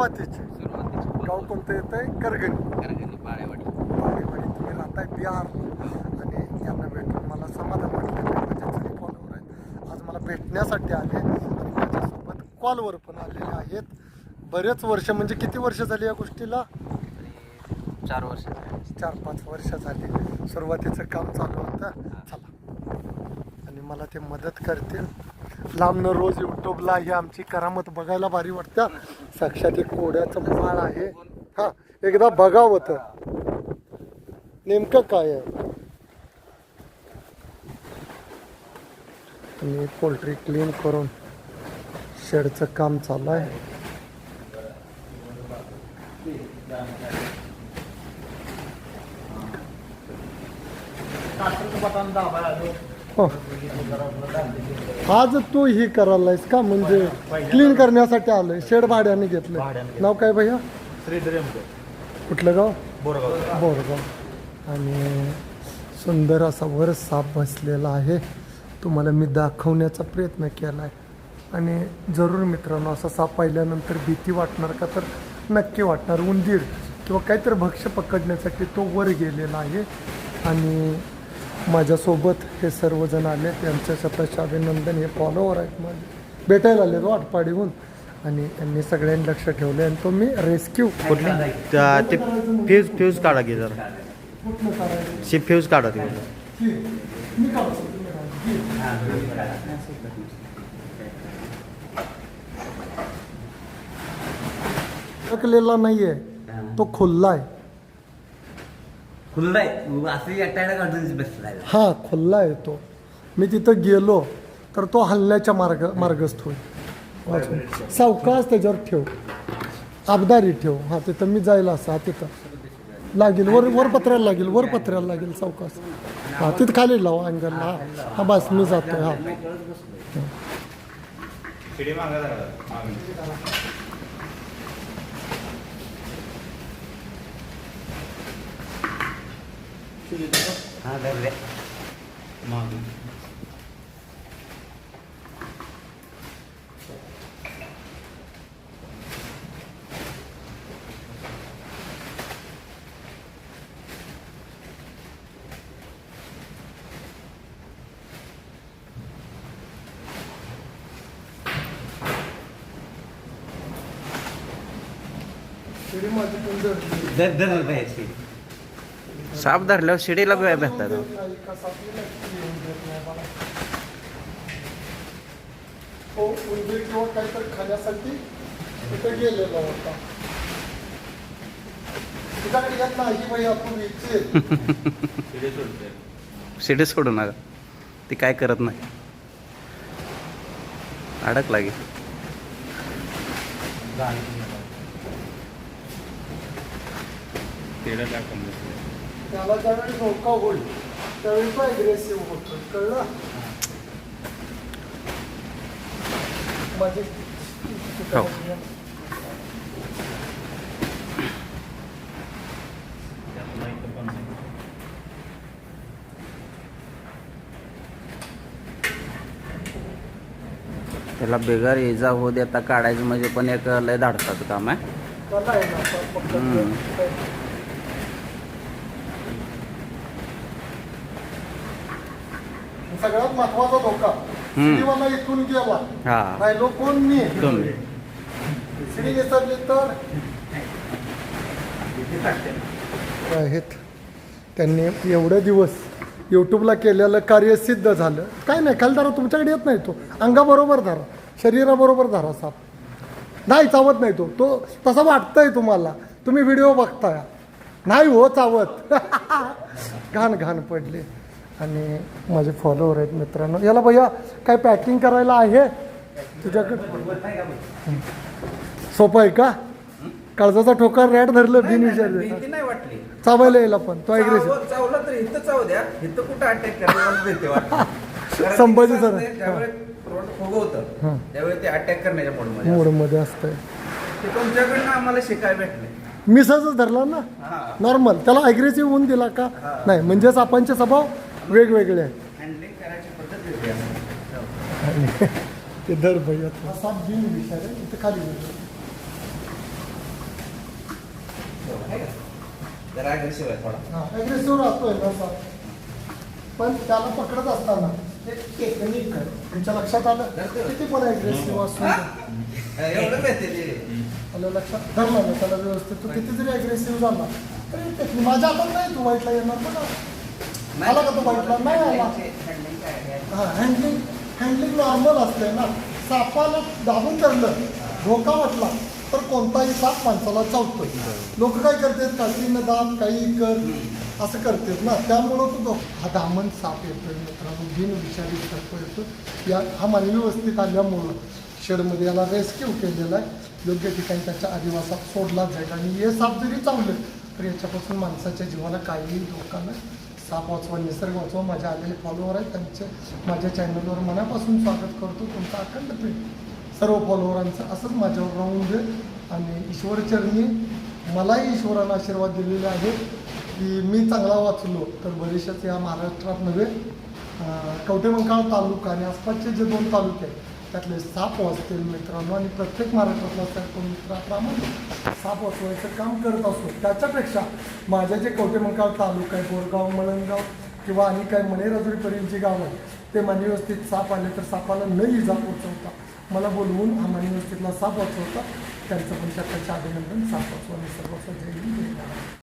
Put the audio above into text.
सुरुवातीची. सुरुवातीची गाव कोणतं येत आहे करगणी पाळेवाडी. पाणीवाडी तुम्ही राहताय बिहार. आणि यांना भेटून मला समाधान वाटलं की माझे सगळे कॉलवर आहेत. आज मला भेटण्यासाठी आले आणि माझ्यासोबत कॉलवर पण आलेले आहेत. बरेच वर्ष म्हणजे किती वर्ष झाली या गोष्टीला? चार वर्ष. चार पाच वर्ष झाली. सुरुवातीचं काम चालू होतं. चला. आणि मला ते मदत करतील. लांबनं रोज यूट्यूबला ही आमची करामत बघायला भारी वाटतं. साक्षात एक कोड्याचं माळ आहे. हा एकदा बघावं तर. नेमकं काय आहे? पोल्ट्री क्लीन करून शेडचं काम चालू आहे. हो. आज तू ही करायलायस का? म्हणजे क्लीन करण्यासाठी आलोय. शेड भाड्याने घेतलं. नाव काय भैया? कुठलं गाव? बोरगाव. बोरगाव. आणि सुंदर असा वर साप बसलेला आहे. तुम्हाला मी दाखवण्याचा प्रयत्न केला आहे आणि जरूर मित्रांनो असा साप पाहिल्यानंतर भीती वाटणार का? तर नक्की वाटणार. उंदीर किंवा काहीतरी भक्ष्य पकडण्यासाठी तो वर गेलेला आहे. आणि माझ्यासोबत हे सर्वजण आले त्यांचं स्वतःचे अभिनंदन हे फॉलोवर आहेत माझे. भेटायला आले तो आटपाडीहून. आणि त्यांनी सगळ्यांनी लक्ष ठेवलं आणि तो मी रेस्क्यू कुठली? त्या- ते फ्यूज फ्यूज काढा की जरा. कुठलं करायचं शी फ्यूज काढा ते मी काढतो. तुम्ही काढा. अडकलेला नाहीये. तो खुल्ला आहे खुल्लाय. असं एकट्याला काढून बसलाय हा खुल्ला आहे तो. मी तिथं गेलो तर तो हल्ल्याच्या मार्ग मार्गस्थ होईल. वाचून. सावकाश त्याच्यावर ठेव. आबदारी ठेव. हा तिथं मी जाईल असं हा तिथं. लागेल. वर वर पत्र्याला लागेल. वर पत्र्याला लागेल सावकाश. हा तिथं खाली लावा अँगलला हा हा बस मी जातोय. हा. हा धरले तरी माझी पण जर- धर धर पाहिजे साप धरल्यावर शिडीला बी भेटतात. खाण्यासाठी तिथे गेलेला होता. येत नाही इथे. शिडी सोडू नका. ती काय करत नाही. अडक लागे त्याला ज्यावेळी धोका होईल त्यावेळी तो अग्रेसिव्ह होतो. कळलं? माझी हो. त्याला बेगार इजा होऊ देता काढायचं म्हणजे पण एक लय धाडतात काम आहे कला आहे ना आता पकडलं. हम्म. सगळ्यात महत्त्वाचा धोका. शिडीवाला इथून गेला. हा. राहिलो कोण मी तुम्ही शिडी विसरली तर आहेत? त्यांनी एवढे दिवस यूट्यूबला केलेलं कार्य सिद्ध झालं. काय नाही खाली धरा तुमच्याकडे येत नाही तो. अंगाबरोबर धरा. शरीराबरोबर धरा साप. नाही चावत नाही तो. तो तसा वाटतंय तुम्हाला. तुम्ही व्हिडिओ बघताय. नाही हो चावत. घाण घाण पडले. आणि माझे फॉलोवर आहेत मित्रांनो. याला भैया काय पॅकिंग करायला आहे? तुझ्याकडे सोपं आहे का? काळजाचा ठोका रॅट धरलं बिन विचार चावायला यायला पण तो कारण संभाजी सर. रोड त्यावेळी ते अटॅक करण्याच्या मोडमध्ये मोडमध्ये असतंय. असतं. ते तुमच्याकडनं आम्हाला शिकाय भेटले. मिसाच धरला ना? नॉर्मल त्याला अग्रेसिव्ह होऊन दिला का? नाही म्हणजेच आपणचे स्वभाव वेगवेगळे. आहेत हँडलिंग करायची पद्धत वेगळी असते ते दर भैया साप बिन विचार इथे खाली जरा अग्रेसिव्ह आहे थोडा. हा ॲग्रेसिव्ह राहतोय पण त्याला पकडत असताना एक टेक्निक आहे. तुमच्या लक्षात आलं? किती पण ॲग्रेसिव्ह असून एवढं माहिती ते आलं लक्षात. धरलं ना त्याला व्यवस्थित. तू किती जरी ॲग्रेसिव्ह झाला. तरी टेक्निक माझ्या हातात नाही तू वाईटला येणार बघा. आला का तो वाईटला नाही आला हा हँडलिंग हँडलिंग नॉर्मल असते ना. सापाला दाबून धरलं धोका वाटला तर कोणताही साप माणसाला चावतोय. लोक काय करतात काठीनं दाब काही कर असं करतात ना. त्यामुळं तो धो- हा दामन साप येतोय मित्रांनो बिन विचारी सर्प येतो या हा मानवी वस्तीत आल्यामुळं शेडमध्ये याला रेस्क्यू केलेला आहे. योग्य ठिकाणी त्याच्या आदिवासात सोडला जाईल. आणि हे साप जरी चावलं तर याच्यापासून माणसाच्या जीवाला काहीही धोका नाही. साप वाचवा निसर्ग वाचवा माझे आलेले फॉलोअर आहेत त्यांचे माझ्या चॅनलवर मनापासून स्वागत करतो. तुमचं अखंड प्रेम सर्व फॉलोअरांचं असंच माझ्यावर राहून दे. आणि ईश्वरचरणी मलाही ईश्वरानं आशीर्वाद दिलेले आहे की मी चांगला वाचलो. तर बरेचशाच या महाराष्ट्रात नव्हे अं, कवठेमंकाळ तालुका आणि आसपासचे जे दोन तालुके आहेत त्यातले साप वाचतील मित्रांनो आणि प्रत्येक महाराष्ट्रातला सर्व मित्र प्रामाणिक साप वाचवायचं काम करत असतो त्याच्यापेक्षा माझ्या जे कवटेमंकाळ तालुका आहे बोरगाव मळणगाव किंवा आणि काही मणेराजुरीपर्यंतची गावं आहेत ते मानवी साप आले तर सापाला न इजा पोचवता मला बोलवून हा मानवी साप वाचवता त्यांचं पण त्याच्या अभिनंदन साप वाचवा निसर्ग